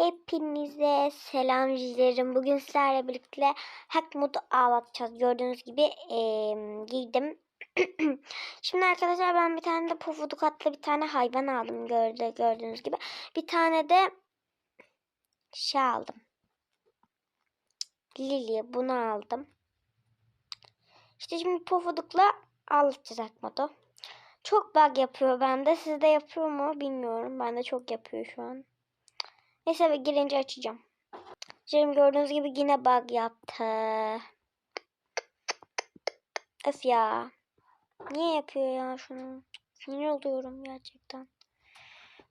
Hepinize selam dilerim. Bugün sizlerle birlikte hack modu ağlatacağız. Gördüğünüz gibi eee, giydim. Şimdi arkadaşlar ben bir tane de pofuduk adlı bir tane hayvan aldım. Gördü, gördüğünüz gibi. Bir tane de şey aldım. Lily bunu aldım. İşte şimdi pofudukla ağlatacağız hack modu. Çok bug yapıyor bende. Sizde yapıyor mu bilmiyorum. Bende çok yapıyor şu an. Neyse ve girince açacağım. Şimdi gördüğünüz gibi yine bug yaptı. Öf ya. Niye yapıyor ya şunu? Sinir oluyorum gerçekten.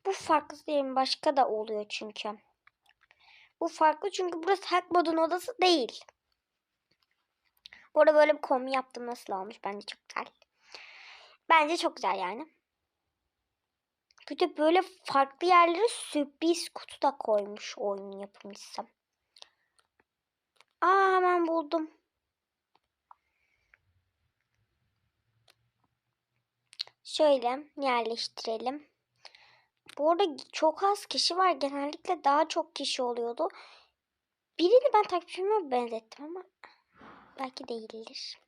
Bu farklı değil mi? Başka da oluyor çünkü. Bu farklı çünkü burası hack odası değil. Bu arada böyle bir kombi yaptım. Nasıl olmuş? Bence çok güzel. Bence çok güzel yani. Bir böyle farklı yerlere sürpriz kutu da koymuş oyun yapımcısı. Aa hemen buldum. Şöyle yerleştirelim. Bu arada çok az kişi var. Genellikle daha çok kişi oluyordu. Birini ben takipçime benzettim ama belki değildir.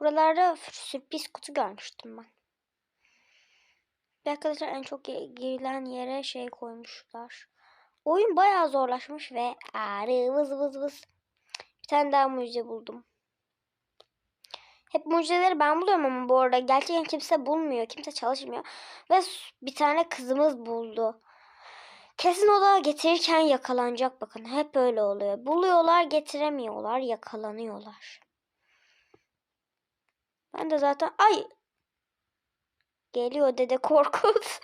Buralarda sürpriz kutu görmüştüm ben. Ve arkadaşlar en çok girilen yere şey koymuşlar. Oyun bayağı zorlaşmış ve ağrı vız vız vız. Bir tane daha mucize buldum. Hep mucizeleri ben buluyorum ama bu arada gerçekten kimse bulmuyor. Kimse çalışmıyor. Ve bir tane kızımız buldu. Kesin o da getirirken yakalanacak bakın. Hep öyle oluyor. Buluyorlar getiremiyorlar yakalanıyorlar. Ben de zaten ay Geliyor dede Korkut.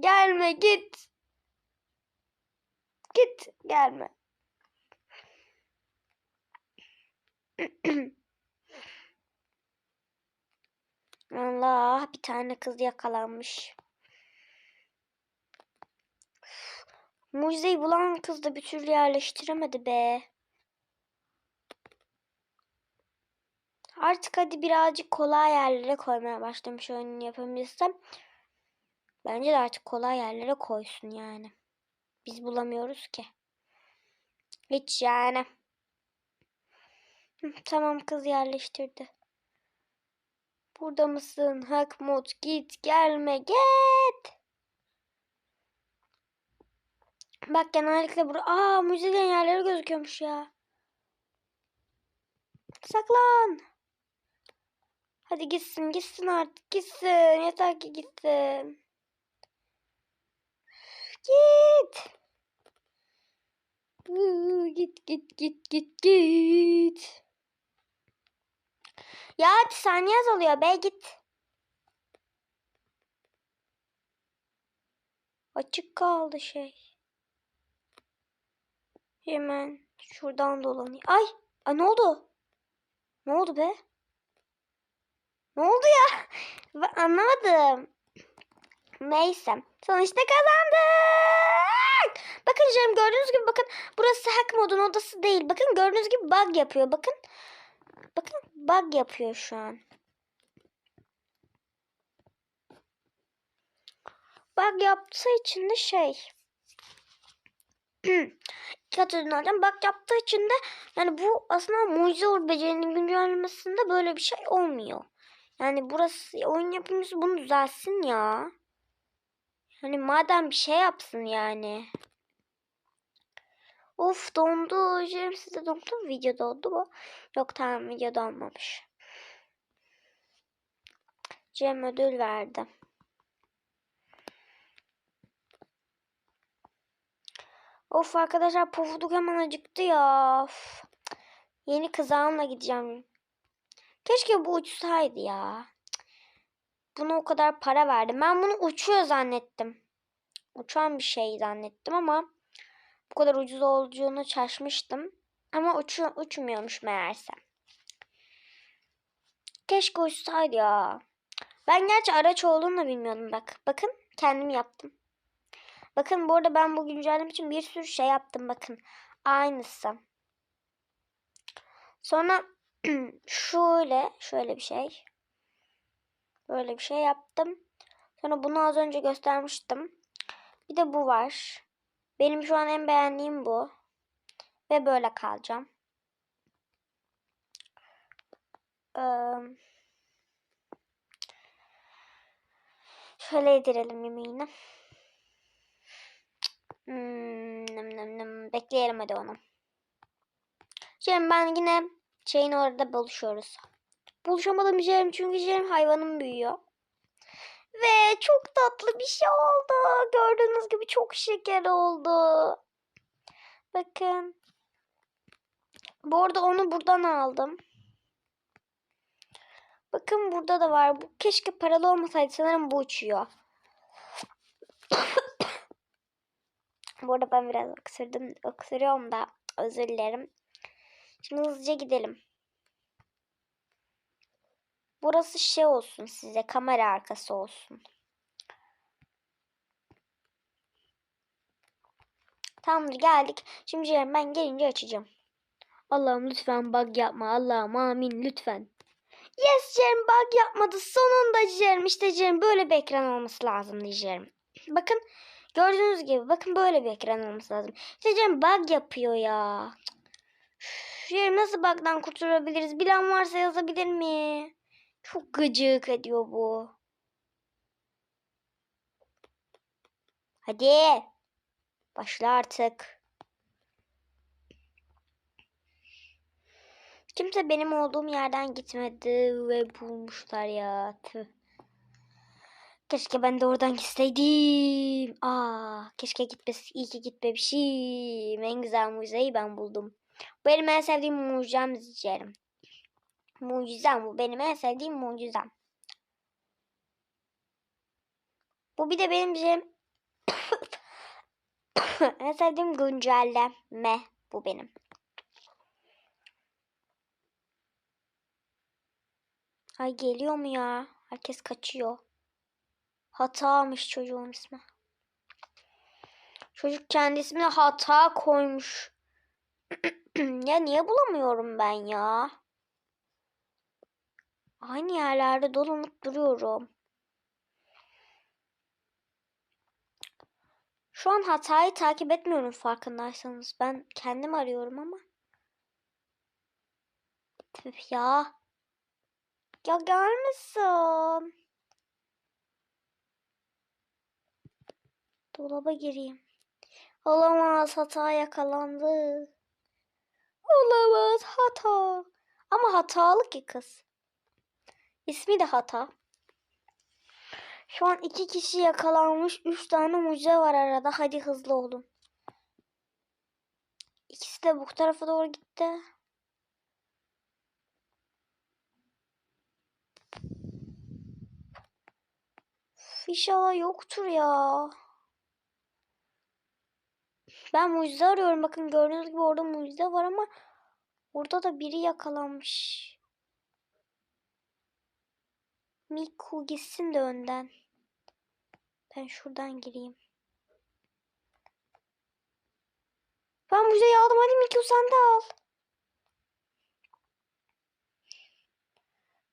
gelme git. Git gelme. Allah bir tane kız yakalanmış. Mucizeyi bulan kız da bir türlü yerleştiremedi be. Artık hadi birazcık kolay yerlere koymaya başlamış oyunun yapımcısı. Bence de artık kolay yerlere koysun yani. Biz bulamıyoruz ki. Hiç yani. tamam kız yerleştirdi. Burada mısın? Hak mod git gelme git. Bak genellikle burada. Aa müzelerin yerleri gözüküyormuş ya. Saklan. Hadi gitsin gitsin artık gitsin. Yeter ki gitsin. Git. Git git git git git. Ya hadi saniye azalıyor be git. Açık kaldı şey. Hemen şuradan dolanayım. Ay, ay ne oldu? Ne oldu be? Ne oldu ya? Ben anlamadım. Neyse. Sonuçta kazandık. Bakın canım gördüğünüz gibi bakın burası hack modun odası değil. Bakın gördüğünüz gibi bug yapıyor. Bakın. Bakın bug yapıyor şu an. Bug yaptığı için de şey. Dikkat edin hocam. Bug yaptığı için de yani bu aslında mucize becerinin güncellemesinde böyle bir şey olmuyor. Yani burası oyun yapımcısı bunu düzelsin ya. Hani madem bir şey yapsın yani. Of dondu. Cem size dondu mu? Video dondu mu? Yok tamam video donmamış. Cem ödül verdi. Of arkadaşlar pofuduk hemen acıktı ya. Of. Yeni kızağımla gideceğim. Keşke bu uçsaydı ya. Buna o kadar para verdim. Ben bunu uçuyor zannettim. Uçan bir şey zannettim ama bu kadar ucuz olduğunu şaşmıştım. Ama uçu, uçmuyormuş meğerse. Keşke uçsaydı ya. Ben gerçi araç olduğunu da bilmiyordum bak. Bakın kendim yaptım. Bakın bu arada ben bu güncelleme için bir sürü şey yaptım bakın. Aynısı. Sonra şöyle şöyle bir şey. Böyle bir şey yaptım. Sonra bunu az önce göstermiştim. Bir de bu var. Benim şu an en beğendiğim bu. Ve böyle kalacağım. Ee, şöyle yedirelim yemeğini. Hmm, nım nım nım. Bekleyelim hadi onu. Şimdi ben yine şeyin orada buluşuyoruz. Buluşamadım Cem çünkü Cem hayvanım büyüyor. Ve çok tatlı bir şey oldu. Gördüğünüz gibi çok şeker oldu. Bakın. Bu arada onu buradan aldım. Bakın burada da var. Bu keşke paralı olmasaydı. Sanırım bu uçuyor. bu arada ben biraz öksürdüm. Öksürüyorum da özür dilerim. Şimdi hızlıca gidelim. Burası şey olsun size. Kamera arkası olsun. Tamamdır geldik. Şimdi ben gelince açacağım. Allah'ım lütfen bug yapma. Allah'ım amin lütfen. Yes Ceren bug yapmadı. Sonunda Ceren. İşte Ceren böyle bir ekran olması lazım Ceren. Bakın gördüğünüz gibi bakın böyle bir ekran olması lazım. İşte Ceren bug yapıyor ya. Ceren nasıl bug'dan kurtulabiliriz? Bilen varsa yazabilir mi? Çok gıcık ediyor bu. Hadi. Başla artık. Kimse benim olduğum yerden gitmedi ve bulmuşlar ya. Tüh. Keşke ben de oradan gitseydim. Aa, keşke gitmesi iyi ki gitmemişim. En güzel mucizeyi ben buldum. Benim en sevdiğim mucizem diyeceğim. Mucizem bu benim en sevdiğim mucizem. Bu bir de benim şey en sevdiğim güncelleme bu benim. Ay geliyor mu ya? Herkes kaçıyor. Hatamış çocuğun ismi. Çocuk kendi ismine hata koymuş. ya niye bulamıyorum ben ya? Aynı yerlerde dolanıp duruyorum. Şu an hatayı takip etmiyorum farkındaysanız. Ben kendim arıyorum ama. Tüh ya. Ya gelmesin. Dolaba gireyim. Olamaz hata yakalandı. Olamaz hata. Ama hatalı ki kız. İsmi de hata. Şu an iki kişi yakalanmış. Üç tane mucize var arada. Hadi hızlı olun. İkisi de bu tarafa doğru gitti. İnşallah yoktur ya. Ben mucize arıyorum. Bakın gördüğünüz gibi orada mucize var ama orada da biri yakalanmış. Miku gitsin de önden. Ben şuradan gireyim. Ben mucizeyi aldım. Hadi Miku sen de al.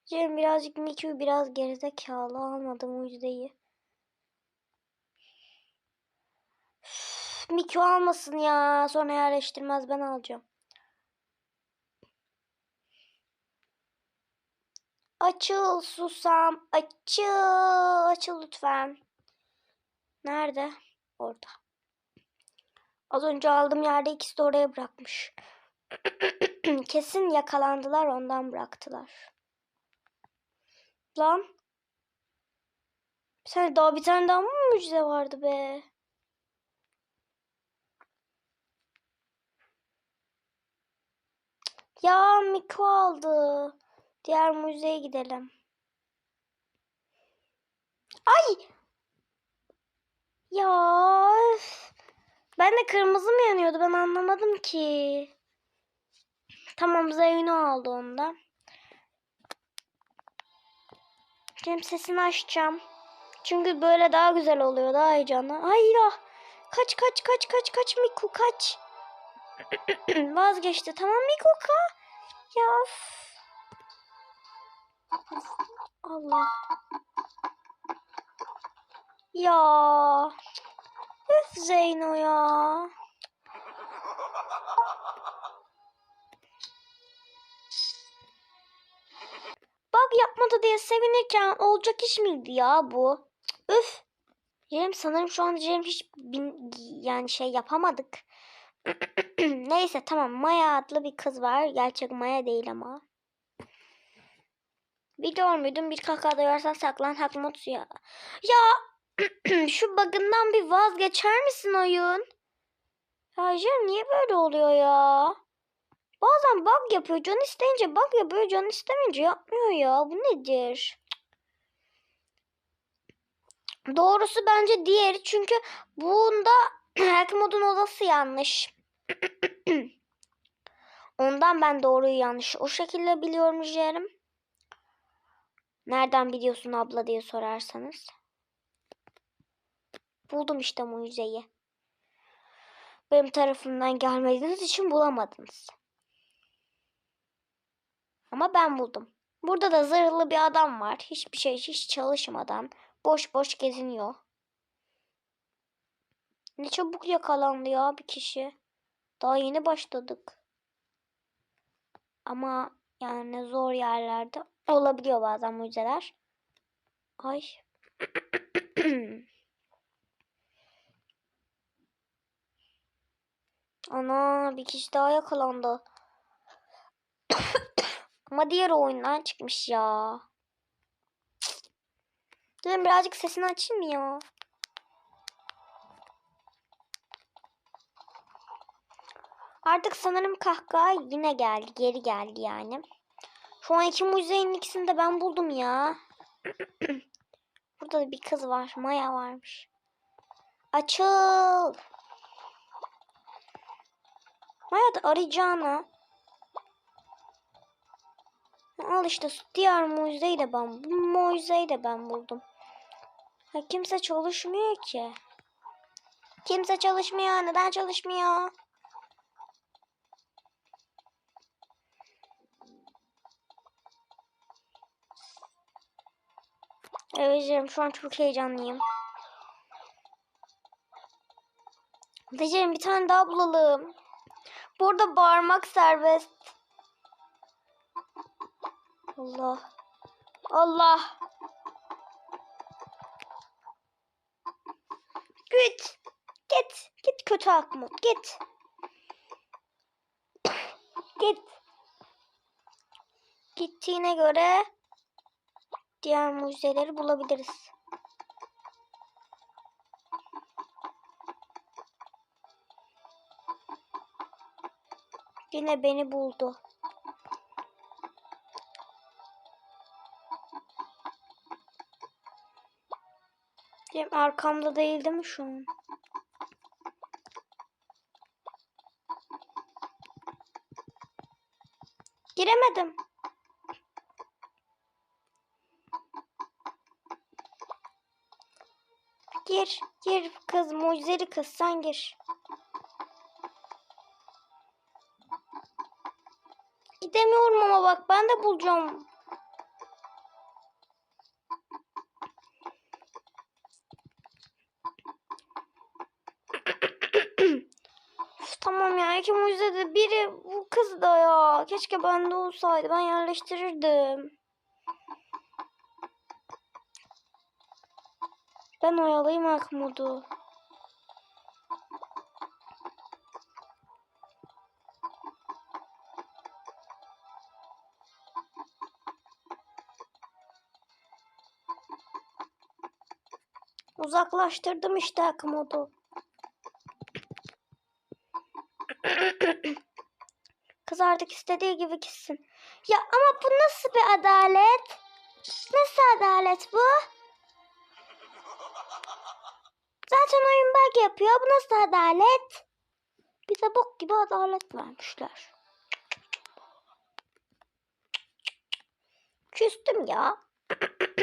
Cem birazcık Miku biraz gerizekalı almadı mucizeyi. Miku almasın ya. Sonra yerleştirmez ben alacağım. Açıl susam. Açıl. Açıl lütfen. Nerede? Orada. Az önce aldığım yerde ikisi de oraya bırakmış. Kesin yakalandılar ondan bıraktılar. Lan. Sen daha bir tane daha mı mucize vardı be? Ya Miko aldı. Diğer müzeye gidelim. Ay! Ya. Ben de kırmızı mı yanıyordu ben anlamadım ki. Tamam Zeyno aldı onda. Cem sesini açacağım. Çünkü böyle daha güzel oluyor daha heyecanlı. Ay ya. Kaç kaç kaç kaç kaç Miku kaç. Vazgeçti. Tamam Miku ka. Ya of. Allah. Ya. Zeyno ya. Bug yapmadı diye sevinirken olacak iş miydi ya bu? Üf. Cem sanırım şu anda Cem hiç bin- yani şey yapamadık. Neyse tamam Maya adlı bir kız var. Gerçek Maya değil ama. Biliyor muydun bir kaka duyarsan saklan Hakmut ya. Ya şu bug'ından bir vazgeçer misin oyun? Cem niye böyle oluyor ya? Bazen bug yapıyor. Can isteyince bug yapıyor. Can istemeyince yapmıyor ya. Bu nedir? Doğrusu bence diğeri. Çünkü bunda hack modun odası yanlış. Ondan ben doğruyu yanlış o şekilde biliyorum Jerim. Nereden biliyorsun abla diye sorarsanız. Buldum işte mucizeyi. Benim tarafımdan gelmediğiniz için bulamadınız. Ama ben buldum. Burada da zırhlı bir adam var. Hiçbir şey hiç çalışmadan boş boş geziniyor. Ne çabuk yakalandı ya bir kişi. Daha yeni başladık. Ama yani zor yerlerde olabiliyor bazen mucizeler. Ay. Ana bir kişi daha yakalandı. Ama diğer oyundan çıkmış ya. Dedim birazcık sesini açayım ya? Artık sanırım kahkaha yine geldi. Geri geldi yani. Şu an iki mucizenin ikisini de ben buldum ya. Burada da bir kız var. Maya varmış. Açıl. Maya da arayacağını. Al işte diğer mucizeyi de ben. Bu mucizeyi de ben buldum. Ha, kimse çalışmıyor ki. Kimse çalışmıyor. Neden çalışmıyor? Evet canım şu an çok heyecanlıyım. Diyeceğim bir tane daha bulalım. Burada bağırmak serbest. Allah. Allah. Git. Git. Git kötü Akmut. Git. Git. Gittiğine göre diğer mucizeleri bulabiliriz. Yine beni buldu. Cem arkamda değil değil mi şu an? Giremedim. Gir, gir kız, mucizeli kız sen gir. Gidemiyorum ama bak ben de bulacağım. Tamam ya iki mucizede biri bu kız da ya. Keşke bende olsaydı ben yerleştirirdim. Ben oyalayayım Akmud'u. Uzaklaştırdım işte Akmud'u. Kız artık istediği gibi gitsin. Ya ama bu nasıl bir adalet? Nasıl adalet bu? Bug yapıyor. Bu nasıl adalet? Bize bok gibi adalet vermişler. Küstüm ya.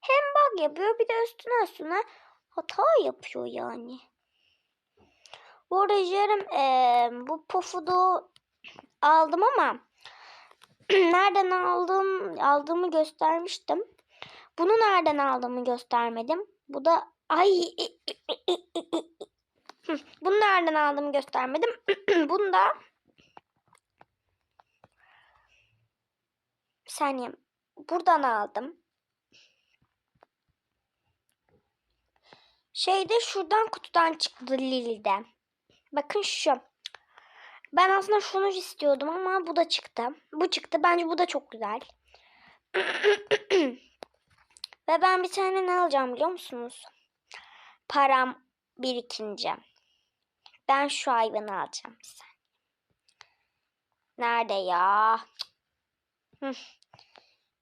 Hem bug yapıyor bir de üstüne üstüne hata yapıyor yani. Bu arada Jerem eee, bu pofudu aldım ama nereden aldım aldığımı göstermiştim. Bunu nereden aldığımı göstermedim. Bu da ay nereden aldığımı göstermedim. Bunu da bir saniye. Buradan aldım. Şeyde şuradan kutudan çıktı Lili'den. Bakın şu. Ben aslında şunu istiyordum ama bu da çıktı. Bu çıktı. Bence bu da çok güzel. Ve ben bir tane ne alacağım biliyor musunuz? Param birikince. Ben şu hayvanı alacağım saniye. Nerede ya?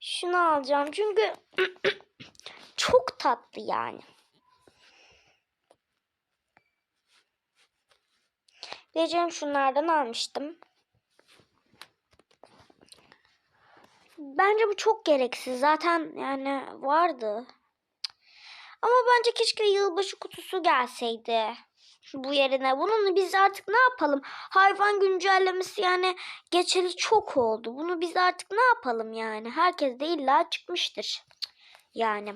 Şunu alacağım çünkü çok tatlı yani. Diyeceğim şunlardan almıştım. Bence bu çok gereksiz. Zaten yani vardı. Ama bence keşke yılbaşı kutusu gelseydi. Bu yerine. Bunun biz artık ne yapalım? Hayvan güncellemesi yani geçeli çok oldu. Bunu biz artık ne yapalım yani? Herkes de illa çıkmıştır. Yani.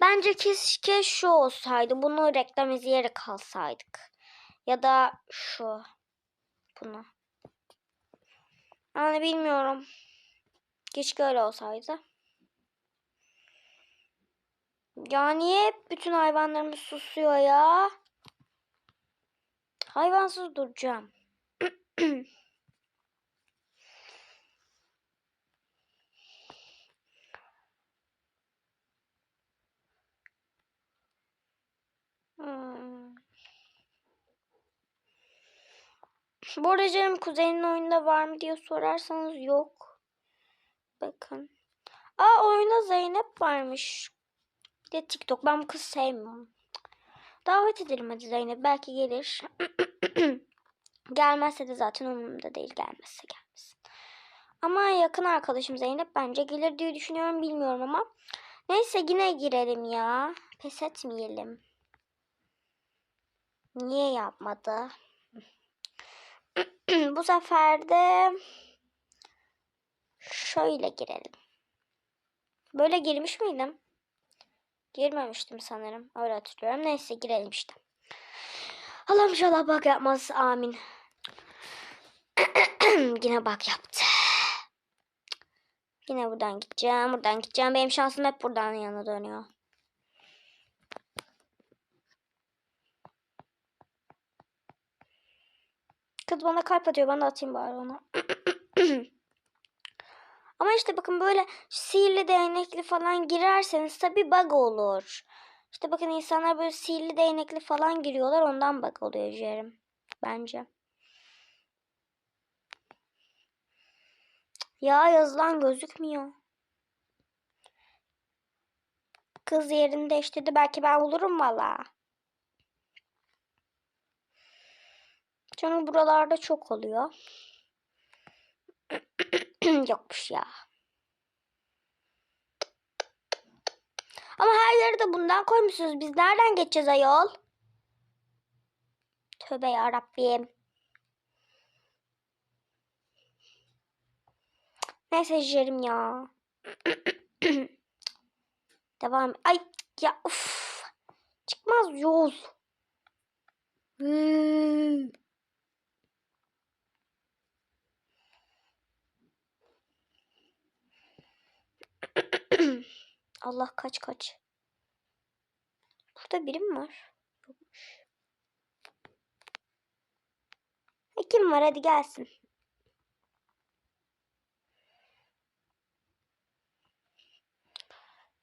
Bence keşke şu olsaydı. Bunu reklam izleyerek kalsaydık. Ya da şu. Bunu. Yani bilmiyorum. Keşke öyle olsaydı. Ya niye hep bütün hayvanlarımız susuyor ya? Hayvansız duracağım. Hmm. Bu arada canım kuzenin oyunda var mı diye sorarsanız yok. Bakın. Aa oyunda Zeynep varmış. De TikTok. Ben bu kızı sevmiyorum. Davet edelim hadi Zeynep. Belki gelir. Gelmezse de zaten umurumda değil. Gelmezse gelmesin. Ama yakın arkadaşım Zeynep bence gelir diye düşünüyorum. Bilmiyorum ama. Neyse yine girelim ya. Pes etmeyelim. Niye yapmadı? Bu sefer de şöyle girelim. Böyle girmiş miydim? Girmemiştim sanırım. Öyle hatırlıyorum. Neyse girelim işte. Allah'ım inşallah bak yapmaz. Amin. Yine bak yaptı. Yine buradan gideceğim. Buradan gideceğim. Benim şansım hep buradan yana dönüyor. Kız bana kalp atıyor. Ben de atayım bari ona. Ama işte bakın böyle sihirli değnekli falan girerseniz tabi bug olur. İşte bakın insanlar böyle sihirli değnekli falan giriyorlar. Ondan bug oluyor Jerim. Bence. Ya yazılan gözükmüyor. Kız yerini değiştirdi. Belki ben bulurum valla. Çünkü buralarda çok oluyor. Yokmuş ya. Ama her yeri de bundan koymuşsunuz. Biz nereden geçeceğiz ayol? Tövbe ya Rabbim. Neyse Jerim ya. Devam. Ay ya uf. Çıkmaz yol. Hmm. Allah kaç kaç. Burada biri mi var? Yokmuş. Kim var hadi gelsin.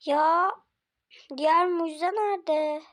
Ya diğer mucize nerede?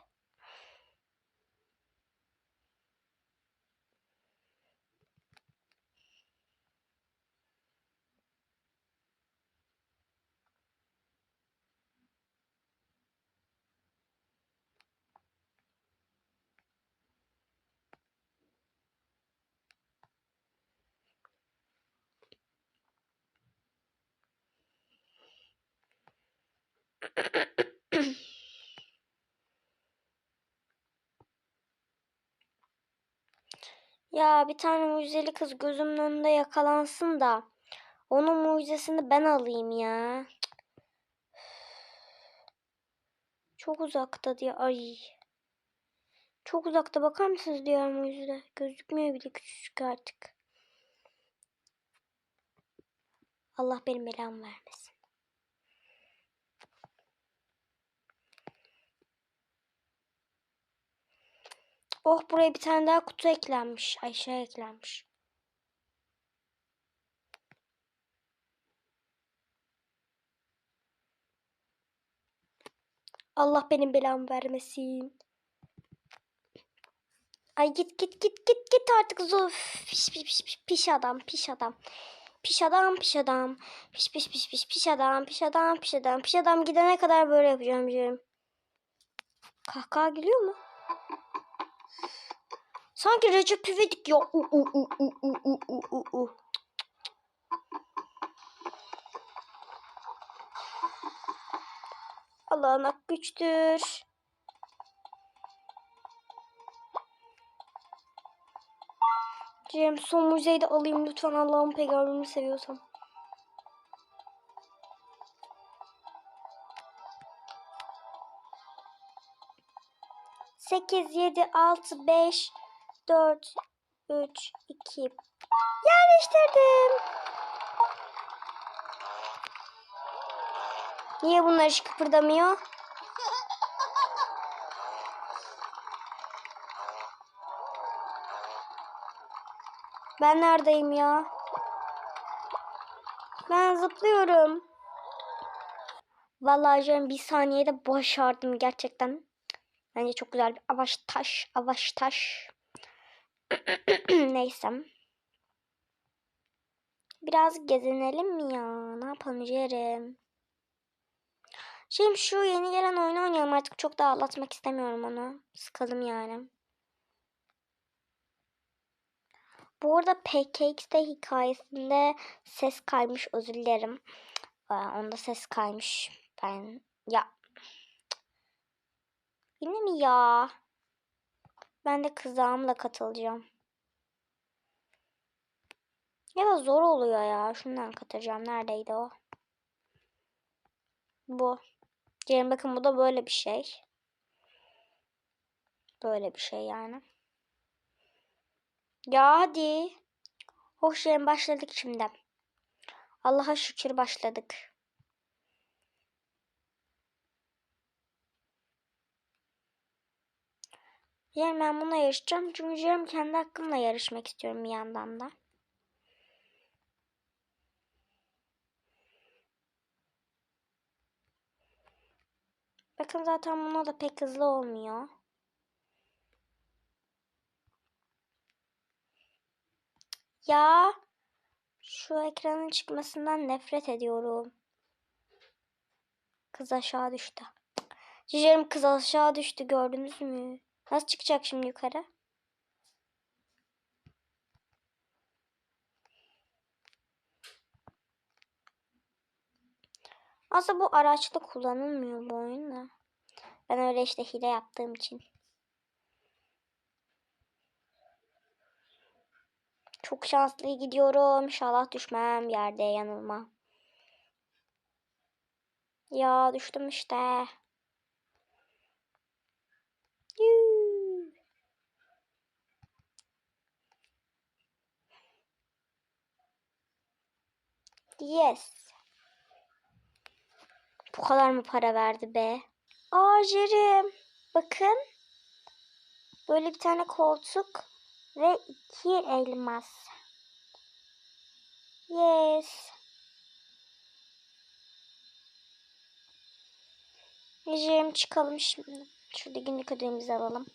Ya bir tane mucizeli kız gözümün önünde yakalansın da onun mucizesini ben alayım ya. Çok uzakta diye ay. Çok uzakta bakar mısınız diğer yüzde? Gözükmüyor bile küçücük artık. Allah benim belamı vermesin. Oh buraya bir tane daha kutu eklenmiş. Ay şey eklenmiş. Allah benim belamı vermesin. Ay git git git git git artık zor. Piş piş piş piş, adam piş adam. Piş adam piş adam. Piş piş piş piş piş adam piş adam piş adam. Piş adam gidene kadar böyle yapacağım diyorum. Kahkaha geliyor mu? Sanki Recep İvedik ya. U, u, u, u, u, u, u, u. Allah'ın hak güçtür. Cem son müzeyi de alayım lütfen Allah'ın peygamberini seviyorsam. Sekiz, yedi, altı, beş, dört, üç, iki. Yerleştirdim. Niye bunlar hiç kıpırdamıyor? Ben neredeyim ya? Ben zıplıyorum. Vallahi canım bir saniyede başardım gerçekten. Bence çok güzel bir avaş taş, avaş taş. Neyse. Biraz gezinelim mi ya? Ne yapalım Cerim? Şimdi şu yeni gelen oyunu oynayalım artık çok da ağlatmak istemiyorum onu. Sıkalım yani. Bu arada Pancakes'te hikayesinde ses kaymış özür dilerim. Ee, onda ses kaymış. Ben ya Yine mi ya? Ben de kızağımla katılacağım. Ya da zor oluyor ya. Şundan katılacağım. Neredeydi o? Bu. Gelin bakın bu da böyle bir şey. Böyle bir şey yani. Ya hadi. Hoş yerin başladık şimdi. Allah'a şükür başladık. Yani ben bununla yarışacağım. Çünkü yarım kendi hakkımla yarışmak istiyorum bir yandan da. Bakın zaten buna da pek hızlı olmuyor. Ya şu ekranın çıkmasından nefret ediyorum. Kız aşağı düştü. Cücerim kız aşağı düştü gördünüz mü? Nasıl çıkacak şimdi yukarı? Aslında bu araçta kullanılmıyor bu oyunda. Ben öyle işte hile yaptığım için. Çok şanslı gidiyorum. İnşallah düşmem yerde yanılma. Ya düştüm işte. Yes. Bu kadar mı para verdi be? Aa Jerim. Bakın. Böyle bir tane koltuk ve iki elmas. Yes. Jerim çıkalım şimdi. Şurada günlük ödevimizi alalım.